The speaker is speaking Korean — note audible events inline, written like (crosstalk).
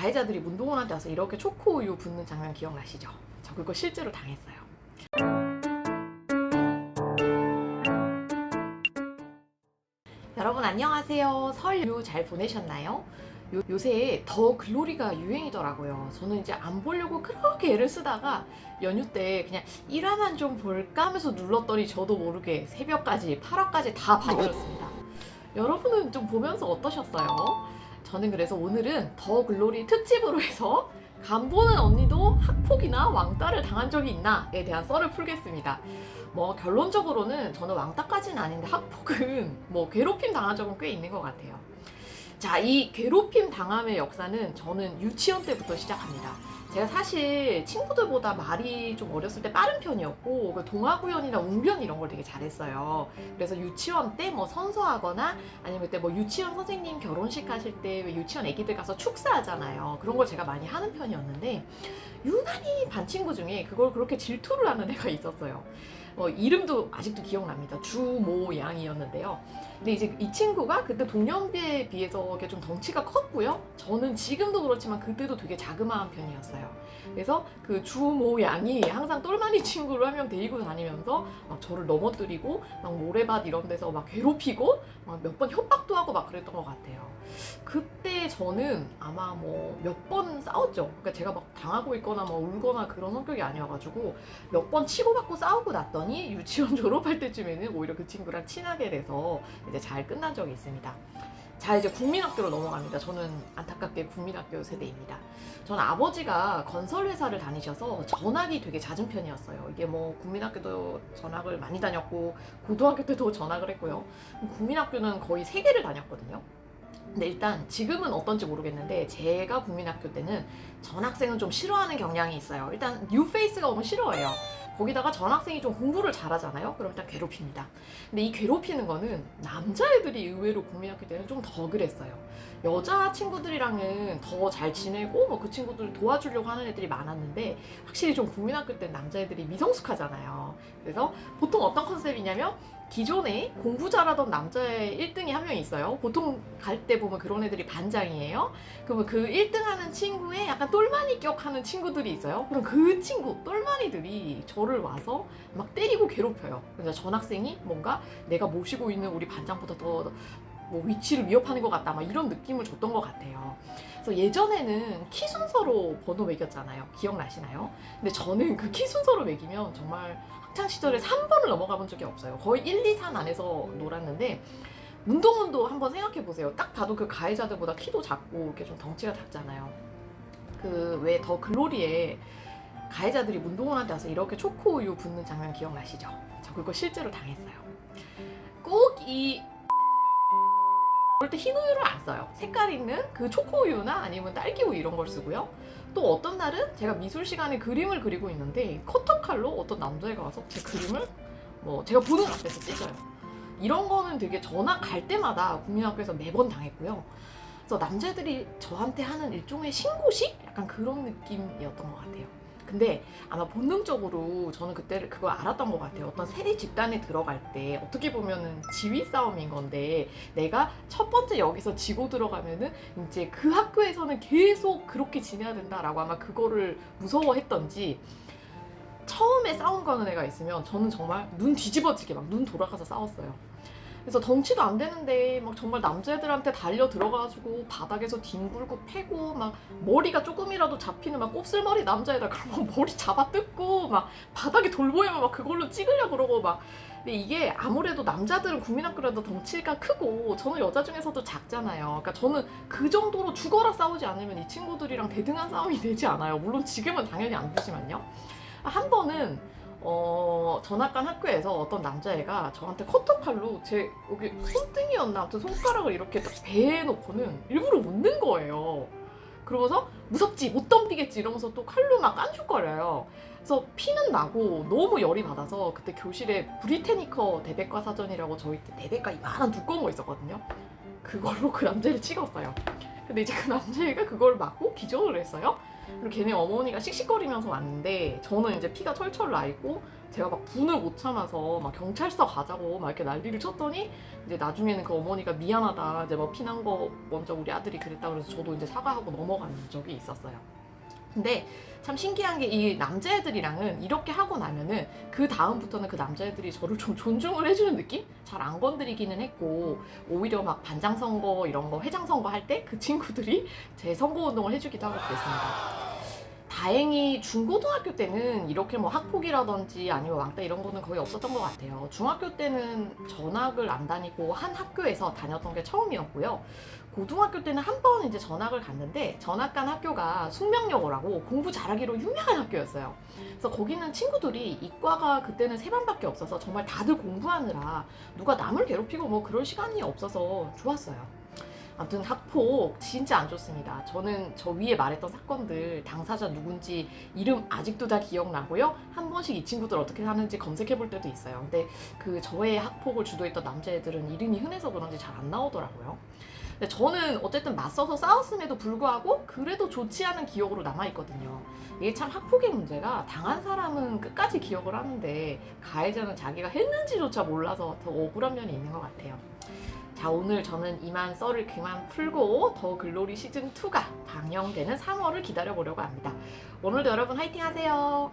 가해자들이 문동원한테 와서 이렇게 초코 우유 붓는 장면 기억나시죠? 저 그거 실제로 당했어요. 여러분 안녕하세요. 설 연휴 잘 보내셨나요? 요, 요 새 더 글로리가 유행이더라고요. 저는 이제 안 보려고 그렇게 애를 쓰다가 연휴 때 그냥 1화만 좀 볼까 하면서 눌렀더니 저도 모르게 새벽까지 8화까지 다 봐버렸습니다. 여러분은 좀 보면서 어떠셨어요? 저는 그래서 오늘은 더 글로리 특집으로 해서 간 보는 언니도 학폭이나 왕따를 당한 적이 있나에 대한 썰을 풀겠습니다. 뭐 결론적으로는 저는 왕따까지는 아닌데 학폭은 뭐 괴롭힘 당한 적은 꽤 있는 것 같아요. 자, 이 괴롭힘 당함의 역사는 저는 유치원 때부터 시작합니다. 제가 사실 친구들보다 말이 좀 어렸을 때 빠른 편이었고 그 동화구연이나 웅변 이런 걸 되게 잘했어요. 그래서 유치원 때 뭐 선서하거나 아니면 그때 뭐 유치원 선생님 결혼식 하실 때왜 유치원 애기들 가서 축사하잖아요. 그런 걸 제가 많이 하는 편이었는데 유난히 반 친구 중에 그걸 그렇게 질투를 하는 애가 있었어요. 어, 이름도 아직도 기억납니다. 주모 양이었는데요. 근데 이제 이 친구가 그때 동년배에 비해서 좀 덩치가 컸고요. 저는 지금도 그렇지만 그때도 되게 자그마한 편이었어요. 그래서 그 주모 양이 항상 똘마니 (laughs) 친구를 한 명 데리고 다니면서 막 저를 넘어뜨리고 막 모래밭 이런 데서 막 괴롭히고 막 몇 번 협박도 하고 막 그랬던 것 같아요. 그때 저는 아마 뭐 몇 번 싸웠죠. 그러니까 제가 막 당하고 있거나 막 울거나 그런 성격이 아니어가지고 몇 번 치고받고 싸우고 났 더니 유치원 (laughs) 졸업할 때쯤에는 오히려 그 친구랑 친하게 돼서 이제 잘 끝난 적이 있습니다. 자 이제 국민학교로 넘어갑니다. 저는 안타깝게 국민학교 세대입니다. 저는 아버지가 건설회사를 다니셔서 전학이 되게 잦은 편이었어요. 이게 뭐 국민학교도 전학을 많이 다녔고 고등학교 때도 전학을 했고요. 국민학교는 거의 세 개를 다녔거든요. 근데 일단 지금은 어떤지 모르겠는데 제가 국민학교 때는 전학생은 좀 싫어하는 경향이 있어요. 일단 뉴페이스가 오면 싫어해요. 거기다가 전학생이 좀 공부를 잘하잖아요. 그럼 일단 괴롭힙니다. 근데 이 괴롭히는 거는 남자애들이 의외로 국민학교 때는 좀 더 그랬어요. 여자 친구들이랑은 더 잘 지내고 뭐 그 친구들 도와주려고 하는 애들이 많았는데 확실히 좀 국민학교 때 남자애들이 미성숙하잖아요. 그래서 보통 어떤 컨셉이냐면 기존에 공부 잘하던 남자의 1등이 한 명 있어요. 보통 갈 때 보면 그런 애들이 반장이에요. 그러면 그 1등 하는 친구에 약간 똘마니 격 하는 친구들이 있어요. 그럼 그 친구, 똘마니들이 저를 와서 막 때리고 괴롭혀요. 그래서 전 학생이 뭔가 내가 모시고 있는 우리 반장보다 더 뭐 위치를 위협하는 것 같다. 막 이런 느낌을 줬던 것 같아요. 그래서 예전에는 키 순서로 번호 매겼잖아요. 기억나시나요? 근데 저는 그 키 순서로 매기면 정말 학창 시절에 3번을 넘어가 본 적이 없어요. 거의 1, 2, 3 안에서 놀았는데 문동훈도 한번 생각해 보세요. 딱 봐도 그 가해자들보다 키도 작고 이렇게 좀 덩치가 작잖아요. 그 왜 더 글로리에 가해자들이 문동훈한테 와서 이렇게 초코 우유 붓는 장면 기억나시죠? 저 그거 실제로 당했어요. 꼭 이 때 흰 우유를 안 써요. 색깔 있는 그 초코 우유나 아니면 딸기 우유 이런 걸 쓰고요. 또 어떤 날은 제가 미술 시간에 그림을 그리고 있는데 커터 칼로 어떤 남자애가 와서 제 그림을 뭐 제가 보는 앞에서 찢어요. 이런 거는 되게 전화 갈 때마다 국민학교에서 매번 당했고요. 그래서 남자들이 저한테 하는 일종의 신고식? 약간 그런 느낌이었던 것 같아요. 근데 아마 본능적으로 저는 그때 그걸 알았던 것 같아요. 어떤 세리 집단에 들어갈 때 어떻게 보면은 지위 싸움인 건데 내가 첫 번째 여기서 지고 들어가면은 이제 그 학교에서는 계속 그렇게 지내야 된다라고 아마 그거를 무서워했던지 처음에 싸운 거는 애가 있으면 저는 정말 눈 뒤집어지게 막 눈 돌아가서 싸웠어요. 그래서 덩치도 안 되는데 막 정말 남자애들한테 달려 들어가가지고 바닥에서 뒹굴고 패고 막 머리가 조금이라도 잡히는 막 곱슬머리 남자애다 그러면 (laughs) 머리 잡아 뜯고 막 바닥에 돌 보이면 막 그걸로 찍으려 그러고 막 근데 이게 아무래도 남자들은 국민학교라도 덩치가 크고 저는 여자 중에서도 작잖아요. 그러니까 저는 그 정도로 죽어라 싸우지 않으면 이 친구들이랑 대등한 싸움이 되지 않아요. 물론 지금은 당연히 안 되지만요. 한 번은 어, 전학간 학교에서 어떤 남자애가 저한테 커터칼로 제 여기 손등이었나 아무튼 손가락을 이렇게 딱 배에 놓고는 일부러 웃는 거예요. 그러면서 무섭지 못 덤비겠지 이러면서 또 칼로 막 깐죽거려요. 그래서 피는 나고 너무 열이 받아서 그때 교실에 브리테니커 대백과 사전이라고 저희 때 대백과 이만한 두꺼운 거 있었거든요. 그걸로 그 남자를 찍었어요. 근데 이제 그 남자애가 그걸 맞고 기절을 했어요. 그리고 걔네 어머니가 씩씩거리면서 왔는데 저는 이제 피가 철철 나 있고 제가 막 분을 못 참아서 막 경찰서 가자고 막 이렇게 난리를 쳤더니 이제 나중에는 그 어머니가 미안하다 이제 뭐 피난 거 먼저 우리 아들이 그랬다 그래서 저도 이제 사과하고 넘어간 적이 있었어요. 근데 참 신기한 게 이 남자애들이랑은 이렇게 하고 나면은 그 다음부터는 그 남자애들이 저를 좀 존중을 해주는 느낌? 잘 안 건드리기는 했고 오히려 막 반장 선거 이런 거 회장 선거 할 때 그 친구들이 제 선거 운동을 해주기도 하고 그랬습니다. 다행히 중고등학교 때는 이렇게 뭐 학폭이라든지 아니면 왕따 이런 거는 거의 없었던 것 같아요. 중학교 때는 전학을 안 다니고 한 학교에서 다녔던 게 처음이었고요. 고등학교 때는 한 번 이제 전학을 갔는데 전학 간 학교가 숙명여고라고 공부 잘하기로 유명한 학교였어요. 그래서 거기는 친구들이 이과가 그때는 세 반밖에 없어서 정말 다들 공부하느라 누가 남을 괴롭히고 뭐 그럴 시간이 없어서 좋았어요. 아무튼 학폭 진짜 안 좋습니다. 저는 저 위에 말했던 사건들 당사자 누군지 이름 아직도 다 기억나고요. 한 번씩 이 친구들 어떻게 사는지 검색해 볼 때도 있어요. 근데 그 저의 학폭을 주도했던 남자애들은 이름이 흔해서 그런지 잘 안 나오더라고요. 근데 저는 어쨌든 맞서서 싸웠음에도 불구하고 그래도 좋지 않은 기억으로 남아있거든요. 이게 참 학폭의 문제가 당한 사람은 끝까지 기억을 하는데 가해자는 자기가 했는지조차 몰라서 더 억울한 면이 있는 것 같아요. 자 오늘 저는 이만 썰을 그만 풀고 더 글로리 시즌 2가 방영되는 3월을 기다려 보려고 합니다. 오늘도 여러분 화이팅 하세요.